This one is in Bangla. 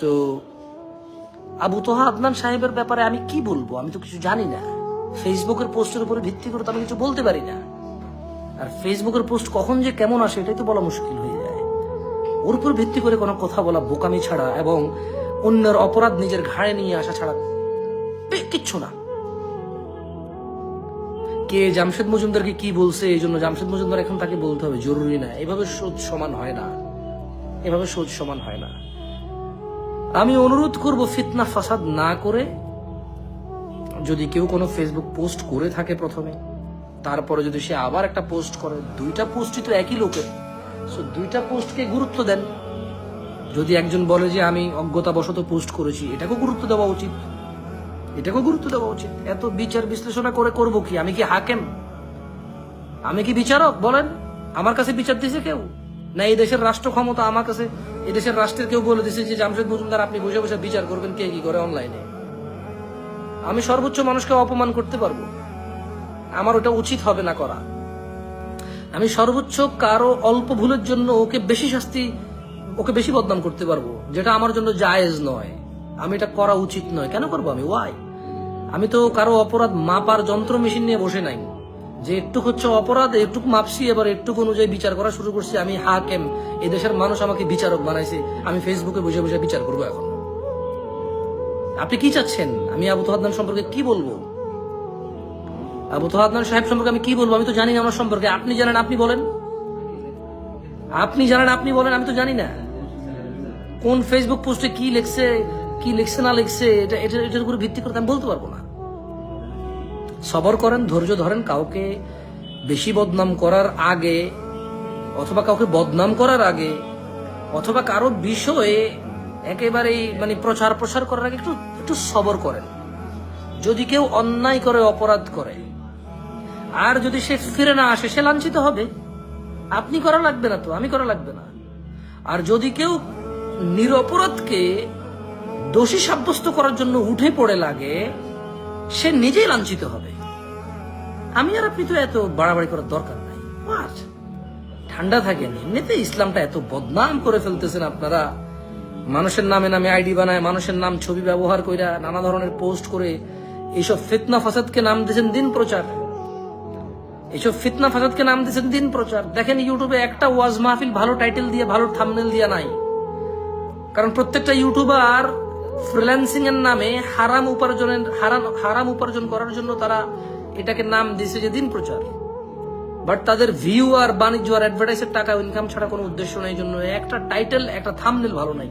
তো আবু তোহা আদনান সাহেবের ব্যাপারে আমি কি বলব? আমি তো কিছু জানি না। ফেসবুকের পোস্টের উপরে ভিত্তি করে তো আমি কিছু বলতে পারি না। আর ফেসবুকের পোস্ট কখন যে কেমন আসে, এটাই তো বলা মুশকিল হয়ে যায়। ওর উপর ভিত্তি করে কোনো কথা বলা, বোকামি ছাড়া এবং অন্যের অপরাধ নিজের ঘাড়ে নিয়ে আসা ছাড়া কিচ্ছু না। কে জামশেদ মজুমদারকে কি বলছে, এই জন্য জামশেদ মজুমদার এখন তাকে বলতে হবে, জরুরি না। এভাবে সোচ সমান হয় না। এভাবে সোচ সমান হয় না। আমি অনুরোধ করব ফিতনা ফাসাদ না করে যদি কেউ কোনো ফেসবুক পোস্ট করে থাকে প্রথমে, তারপরে যদি সে আবার একটা পোস্ট করে, দুইটা পোস্টই তো একই লোকের। সো দুইটা পোস্টকে গুরুত্ব দেন। যদি একজন বলে যে আমি অজ্ঞতাবশত পোস্ট করেছি, এটাকেও গুরুত্ব দেওয়া উচিত। এটাকেও গুরুত্ব দেওয়া উচিত। এত বিচার বিশ্লেষণা করে করব কি? আমি কি হাকেম? আমি কি বিচারক? বলেন। আমার কাছে বিচার দিছে কেউ? না, এই দেশের রাষ্ট্র ক্ষমতা আমার কাছে এই দেশের রাষ্ট্রের কেউ বলে দিছে যে জামশেদ মজুমদার, আপনি বসে বসে বিচার করবেন কে কি করে অনলাইনে আমি সর্বোচ্চ মানুষকে অপমান করতে পারব। আমার ওটা উচিত হবে না করা। আমি সর্বোচ্চ কারও অল্প ভুলের জন্য ওকে বেশি শাস্তি, ওকে বেশি বদনাম করতে পারব, যেটা আমার জন্য জায়েজ নয়। আমি এটা করা উচিত নয়। কেন করব আমি? ওয়াই আমি তো কারও অপরাধ মাপার যন্ত্র মেশিন নিয়ে বসে নাই। যে একটু হচ্ছে অপরাধ একটুক মাপছি এবার একটুক অনুযায়ী বিচার করা শুরু করছি। আমি হাকেম। এই দেশের মানুষ আমাকে বিচারক বানাইছে। আমি ফেসবুকে বসে বসে বিচার করব এখন। আপনি কি চাচ্ছেন? আমি আবু তোহাদ্দান সম্পর্কে কি বলব? আবু তোহাদ্দান সাহেব সম্পর্কে আমি কি বলব? আমি তো জানি আমার সম্পর্কে। আপনি জানেন, আপনি বলেন। আপনি জানেন, আপনি বলেন, আমি তো জানি না। কোন ফেসবুক পোস্টে কি লিখছে কি লিখছে, না লিখছে, এটা এটা, এটার উপরে ভিত্তি করে আমি বলতে পারব না। সবর করেন, ধৈর্য ধরেন, কাউকে বেশি বদনাম করার আগে অথবা কাউকে বদনাম করার আগে অথবা কারও বিষয়ে একেবারেই মানে প্রচার প্রসার করার আগে একটু একটু সবর করেন। যদি কেউ অন্যায় করে, অপরাধ করে, আর যদি সে ফিরে না আসে, সে লাঞ্ছিত হবে। আপনি করা লাগবে না তো, আমি করা লাগবে না। আর যদি কেউ নিরপরাধকে দোষী সাব্যস্ত করার জন্য উঠে পড়ে লাগে, সে নিজেই লাঞ্ছিত হবে। আমি আর আপনি তো এত বাড়াবাড়ি করার দরকার নাই। What? ঠান্ডা থাকেন, এমনিতে ইসলামটা এত বদনাম করে ফেলতেছেন আপনারা। মানুষের নামে নামে আইডি বানায়, মানুষের নাম ছবি ব্যবহার কইরা নানা ধরনের পোস্ট করে এইসব ফিতনা ফাসাদকে নাম দিয়েছেন দিন প্রচার। এইসব ফিতনা ফাসাদকে নাম দিয়েছেন দিন প্রচার। দেখেন ইউটিউবে একটা ওয়াজ মাহফিল ভালো টাইটেল দিয়ে, ভালো থামনেল দিয়ে নাই। কারণ প্রত্যেকটা ইউটিউবার ফ্রিল্যান্সিং এর নামে হারাম উপার্জনের, হারাম হারাম উপার্জন করার জন্য তারা এটাকে নাম দিছে যে দিন প্রচার। বাট তাদের ভিউ আর বাণিজ্য আর অ্যাডভার্টাইজের টাকা ইনকাম ছাড়া কোনো উদ্দেশ্য নেই জন্য একটা টাইটেল একটা থামনেল ভালো নাই।